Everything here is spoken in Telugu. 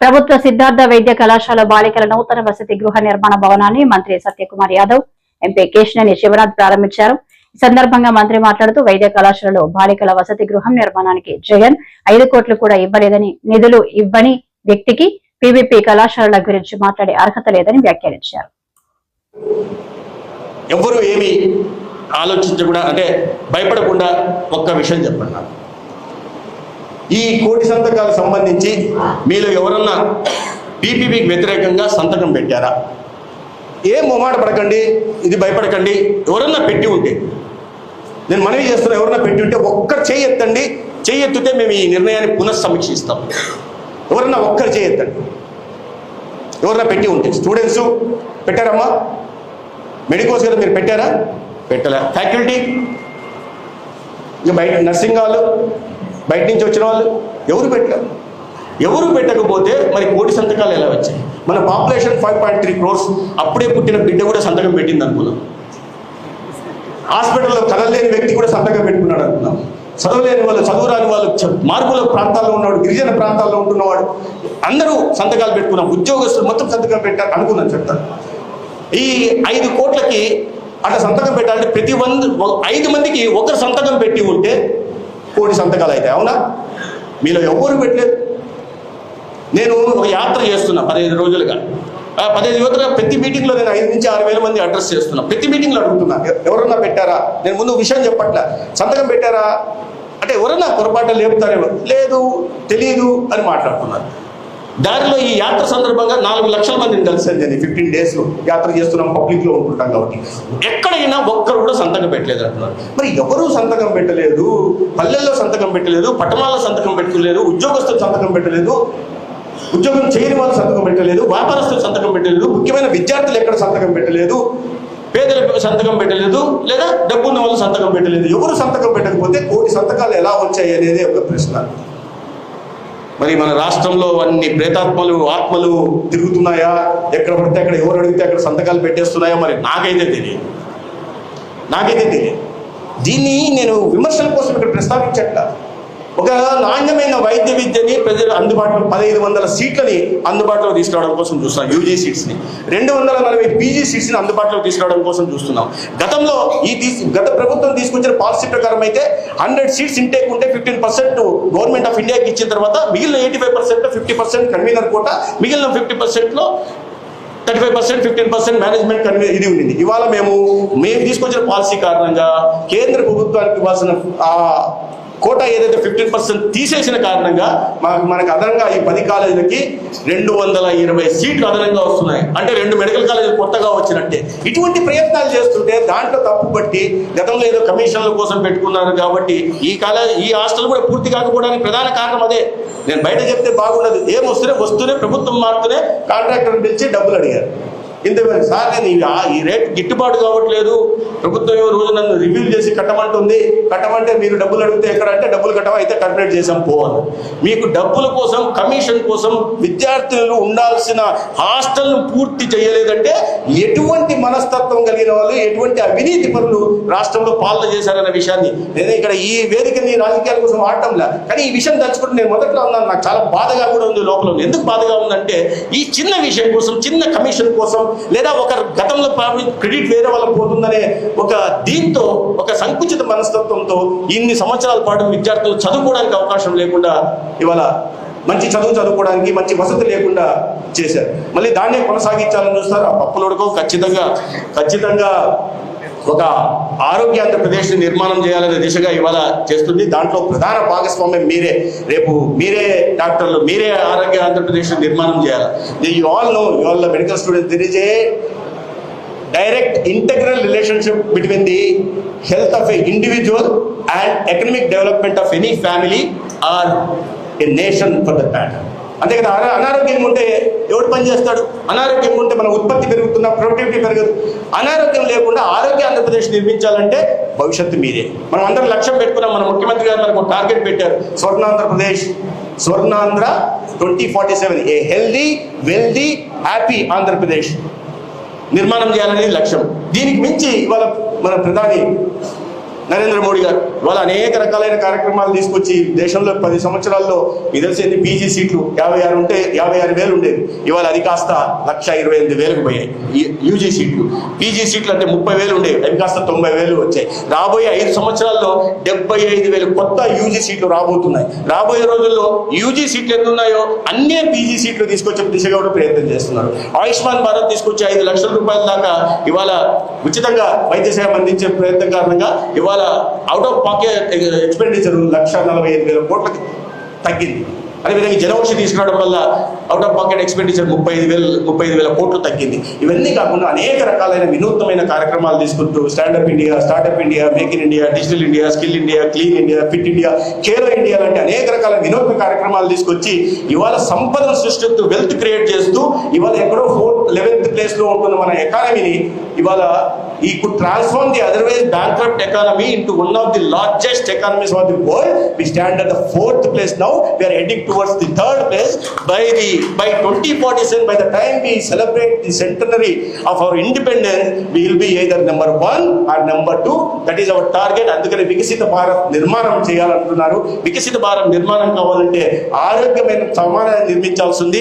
ప్రభుత్వ సిద్ధార్థ వైద్య కళాశాల బాలికల నూతన వసతి గృహ నిర్మాణ భవనాన్ని మంత్రి సత్యకుమార్ యాదవ్ ఎంపీ కేశినేని శివనాథ్ ప్రారంభించారు. ఈ సందర్భంగా మంత్రి మాట్లాడుతూ వైద్య కళాశాలలో బాలికల వసతి గృహం నిర్మాణానికి జగన్ ఐదు కోట్లు కూడా ఇవ్వలేదని నిధులు ఇవ్వని వ్యక్తికి పీవీపీ కళాశాలల గురించి మాట్లాడే అర్హత లేదని వ్యాఖ్యానించారు. ఎవరు ఏమి ఆలోచించకుండా అంటే భయపడకుండా ఒక్క విషయం చెప్పండి నాకు ఈ కోటి సంతకాలకు సంబంధించి మీలో ఎవరన్నా పీపీపీకి వ్యతిరేకంగా సంతకం పెట్టారా? ఏం మొమాట పడకండి ఇది భయపడకండి ఎవరన్నా పెట్టి ఉంటే. నేను మనవి చేస్తున్నా ఎవరన్నా పెట్టి ఉంటే ఒక్కరు చేయెత్తండి చేయెత్తితే మేము ఈ నిర్ణయాన్ని పునఃసమీక్షిస్తాం. ఎవరన్నా ఒక్కరు చేయెత్తండి ఎవరన్నా పెట్టి ఉంటే. స్టూడెంట్స్ పెట్టారమ్మా? మెడికోస్ కదా మీరు పెట్టారా? పెట్టలే. ఫ్యాకల్టీ? ఇక బయట నర్సింగ్ వాళ్ళు బయట నుంచి వచ్చిన వాళ్ళు ఎవరు పెట్టారు ఎవరు పెట్టకపోతే మరి కోటి సంతకాలు ఎలా వచ్చాయి? మన population five point three crores అప్పుడే పుట్టిన బిడ్డ కూడా సంతకం పెట్టింది అనుకున్నాం హాస్పిటల్లో కదలలేని వ్యక్తి కూడా సంతకం పెట్టుకున్నాడు అనుకున్నాం చదవలేని వాళ్ళు చదువురాని వాళ్ళు మార్పుల ప్రాంతాల్లో ఉన్నవాడు గిరిజన ప్రాంతాల్లో ఉంటున్నవాడు అందరూ సంతకాలు పెట్టుకున్నాం. ఉద్యోగస్తులు మొత్తం సంతకం పెట్టారు అనుకున్నాను చెప్తాను ఈ ఐదు కోట్లకి అట్లా సంతకం పెట్టాలంటే ప్రతి వంద ఐదు మందికి ఒకరు సంతకం పెట్టి ఉంటే కోటి సంతకాలు అవుతాయి అవునా? మీలో ఎవరు పెట్టలేదు. నేను ఒక యాత్ర చేస్తున్నా పదిహేను రోజులుగా. పదిహేను రోజులుగా ప్రతి మీటింగ్లో నేను ఐదు నుంచి ఆరు వేల మంది అడ్రస్ చేస్తున్నా. ప్రతి మీటింగ్లో అడుగుతున్నా ఎవరన్నా పెట్టారా? నేను ముందు విషయం చెప్పట్లా. సంతకం పెట్టారా? అంటే ఎవరన్నా పొరపాటు లేపుతారేమో. లేదు తెలియదు అని మాట్లాడుతున్నారు. దారిలో ఈ యాత్ర సందర్భంగా నాలుగు లక్షల మందిని కలిసాను నేను ఫిఫ్టీన్ డేస్ యాత్ర చేస్తున్నాం పబ్లిక్లో ఉంటుంటాం కాబట్టి. ఎక్కడైనా ఒక్కరు కూడా సంతకం పెట్టలేదు అంటున్నారు. మరి ఎవరు సంతకం పెట్టలేదు పల్లెల్లో సంతకం పెట్టలేదు పట్టణాల్లో సంతకం పెట్టలేదు ఉద్యోగస్తులు సంతకం పెట్టలేదు ఉద్యోగం చేయని వాళ్ళు సంతకం పెట్టలేదు వ్యాపారస్తులు సంతకం పెట్టలేదు ముఖ్యమైన విద్యార్థులు ఎక్కడ సంతకం పెట్టలేదు పేదలకు సంతకం పెట్టలేదు లేదా డబ్బున్న వాళ్ళు సంతకం పెట్టలేదు. ఎవరు సంతకం పెట్టకపోతే కోటి సంతకాలు ఎలా వచ్చాయి అనేది ఒక ప్రశ్న. మరి మన రాష్ట్రంలో అన్ని ప్రేతాత్మలు ఆత్మలు తిరుగుతున్నాయా? ఎక్కడ పడితే అక్కడ ఎవరు అడిగితే అక్కడ సంతకాలు పెట్టేస్తున్నాయా? మరి నాకైతే తెలియదు. నాకైతే తెలియదు. దీన్ని నేను విమర్శల కోసం ఇక్కడ ప్రస్తావించట్ల. ఒక నాణ్యమైన వైద్య విద్యని ప్రజలు అందుబాటులో పదహైదు వందల సీట్లని అందుబాటులో తీసుకురావడం కోసం చూస్తున్నాం యూజీ సీట్స్ని. రెండు వందల నలభై పీజీ సీట్స్ని అందుబాటులో తీసుకురావడం కోసం చూస్తున్నాం. గతంలో ఈ తీసు గత ప్రభుత్వం తీసుకొచ్చిన పాలసీ ప్రకారం అయితే హండ్రెడ్ సీట్స్ ఇంటేక్ ఉంటే ఫిఫ్టీన్ పర్సెంట్ గవర్నమెంట్ ఆఫ్ ఇండియాకి ఇచ్చిన తర్వాత మిగిలిన eighty five percent fifty percent convener quota మిగిలిన ఫిఫ్టీ పర్సెంట్లో thirty five percent fifteen percent management కన్వీ ఇది ఉంది ఇవాళ మేము మేము తీసుకొచ్చిన పాలసీ కారణంగా కేంద్ర ప్రభుత్వానికి ఇవ్వాల్సిన ఏదైతే ఫిఫ్టీన్ పర్సెంట్ తీసేసిన కారణంగా మాకు మనకు అదనంగా ఈ పది కాలేజీలకి రెండు వందల ఇరవై సీట్లు అదనంగా వస్తున్నాయి. అంటే రెండు మెడికల్ కాలేజీలు కొత్తగా వచ్చినట్టే. ఇటువంటి ప్రయత్నాలు చేస్తుంటే దాంట్లో తప్పు బట్టి గతంలో ఏదో కమిషన్ల కోసం పెట్టుకున్నారు కాబట్టి ఈ కాలేజ్ ఈ హాస్టల్ కూడా పూర్తి కాకపోవడానికి ప్రధాన కారణం అదే. నేను బయట చెప్తే బాగుండదు. ఏం వస్తూనే వస్తూనే ప్రభుత్వం మారుతూనే కాంట్రాక్టర్ పిలిచి డబ్బులు అడిగారు. ఇంత సార్ నేను ఈ- ఆ- ఈ గిట్టుబాటు కావట్లేదు. ప్రభుత్వం రోజు నన్ను రివ్యూ చేసి కట్టమంటుంది. కట్టమంటే మీరు డబ్బులు అడిగితే ఎక్కడ అంటే డబ్బులు కట్టమా అయితే కంప్లీట్ చేసాం పోవాలి. మీకు డబ్బుల కోసం కమిషన్ కోసం విద్యార్థులు ఉండాల్సిన హాస్టల్ను పూర్తి చేయలేదంటే ఎటువంటి మనస్తత్వం కలిగిన వాళ్ళు ఎటువంటి అవినీతి పనులు రాష్ట్రంలో పాలన చేశారన్న విషయాన్ని నేను ఇక్కడ ఈ వేదికని రాజకీయాల కోసం ఆడటంలా. కానీ ఈ విషయం తలుచుకుంటే నేను మొదట్లో ఉన్నాను నాకు చాలా బాధగా కూడా ఉంది లోపల ఎందుకు బాధగా ఉందంటే ఈ చిన్న విషయం కోసం చిన్న కమిషన్ కోసం లేదా ఒక గతంలో క్రెడిట్ వేరే వాళ్ళకి పోతుందనే ఒక దీంతో ఒక సంకుచిత మనస్తత్వంతో ఇన్ని సంవత్సరాల పాటు విద్యార్థులు చదువుకోవడానికి అవకాశం లేకుండా ఇవాళ మంచి చదువు చదువుకోవడానికి మంచి వసతి లేకుండా చేశారు. మళ్ళీ దాన్నే కొనసాగించాలని చూస్తారు? ఆ పప్పులోడుకో ఖచ్చితంగా ఖచ్చితంగా ఒక ఆరోగ్య ఆంధ్రప్రదేశ్ నిర్మాణం చేయాలనే దిశగా ఇవాళ చేస్తుంది. దాంట్లో ప్రధాన భాగస్వామ్యం మీరే. రేపు మీరే డాక్టర్లు మీరే ఆరోగ్య ఆంధ్రప్రదేశ్ నిర్మాణం చేయాలి? You all know you all medical student తెలియజే direct integral relationship between the health of a individual and economic development of any family or a nation for the matter అంతే కదా అనారోగ్యం ఉంటే ఎవడు పని చేస్తాడు? అనారోగ్యం ఉంటే మన ఉత్పత్తి పెరుగుతున్న ప్రొడక్టివిటీ పెరగదు. అనారోగ్యం లేకుండా ఆరోగ్య ఆంధ్రప్రదేశ్ నిర్మించాలంటే భవిష్యత్తు మీరే మనం అందరం లక్ష్యం పెట్టుకున్నాం మన ముఖ్యమంత్రి గారు మనకు ఒక టార్గెట్ పెట్టారు. Swarnandhra Pradesh Swarnandhra twenty forty seven a healthy wealthy happy Andhra Pradesh. నిర్మాణం చేయాలనేది లక్ష్యం. దీనికి మించి ఇవాళ మన ప్రధాని నరేంద్ర మోడీ గారు ఇవాళ అనేక రకాలైన కార్యక్రమాలు తీసుకొచ్చి దేశంలో పది సంవత్సరాల్లో ఇది తెలిసింది పీజీ సీట్లు యాభై ఆరు ఉంటే యాభై ఆరు వేలు ఉండేది. ఇవాళ అది కాస్త లక్ష ఇరవై ఎనిమిది వేలకు పోయాయి. ఈ- యూజీ సీట్లు పీజీ సీట్లు అంటే ముప్పై వేలు ఉండేవి. అవి కాస్త తొంభై వేలు వచ్చాయి. రాబోయే ఐదు సంవత్సరాల్లో డెబ్బై ఐదు వేలు కొత్త యూజీ సీట్లు రాబోతున్నాయి. రాబోయే రోజుల్లో యూజీ సీట్లు ఎంత ఉన్నాయో అన్నే పీజీ సీట్లు తీసుకొచ్చే దిశగా కూడా ప్రయత్నం చేస్తున్నారు. ఆయుష్మాన్ భారత్ తీసుకొచ్చి ఐదు లక్షల రూపాయల దాకా ఇవాళ ఉచితంగా వైద్య సేవ అందించే ప్రయత్నం కారణంగా ఇవాళ అవుట్ ఆఫ్ పాకెట్ ఎక్స్పెండిచర్ లక్ష నలభై ఐదు వేల కోట్లకి తగ్గింది. అదేవిధంగా జనౌషి తీసుకురావడం వల్ల అవుట్ ఆఫ్ పాకెట్ ఎక్స్పెండిచర్ ముప్పై ఐదు ముప్పై ఐదు వేల కోట్లు తగ్గింది. ఇవన్నీ కాకుండా అనేక రకాలైన వినూత్నమైన కార్యక్రమాలు తీసుకుంటూ stand up India startup India make in India digital India skill India clean India fit India Khelo India లాంటి అనేక రకాల వినూత్న కార్యక్రమాలు తీసుకొచ్చి ఇవాళ సంపదను సృష్టిస్తూ వెల్త్ క్రియేట్ చేస్తూ ఇవాళ ఎక్కడో ఫోర్త్ లెవెన్త్ ప్లేస్లో ఉంటున్న మన ఎకానమీని ఇవాళ we could transform the otherwise bankrupt economy into one of the largest economies of the world we stand at the fourth place now we are heading towards the third place by the by twenty forty seven by the time we celebrate the centenary of our independence we will be either number one or number two that is our target అందుకని వికసిత భారత్ నిర్మాణం చేయాలంటున్నారు. వికసిత భారత్ నిర్మాణం కావాలంటే ఆరోగ్యమైన సమాజాన్ని నిర్మించాల్సి ఉంది.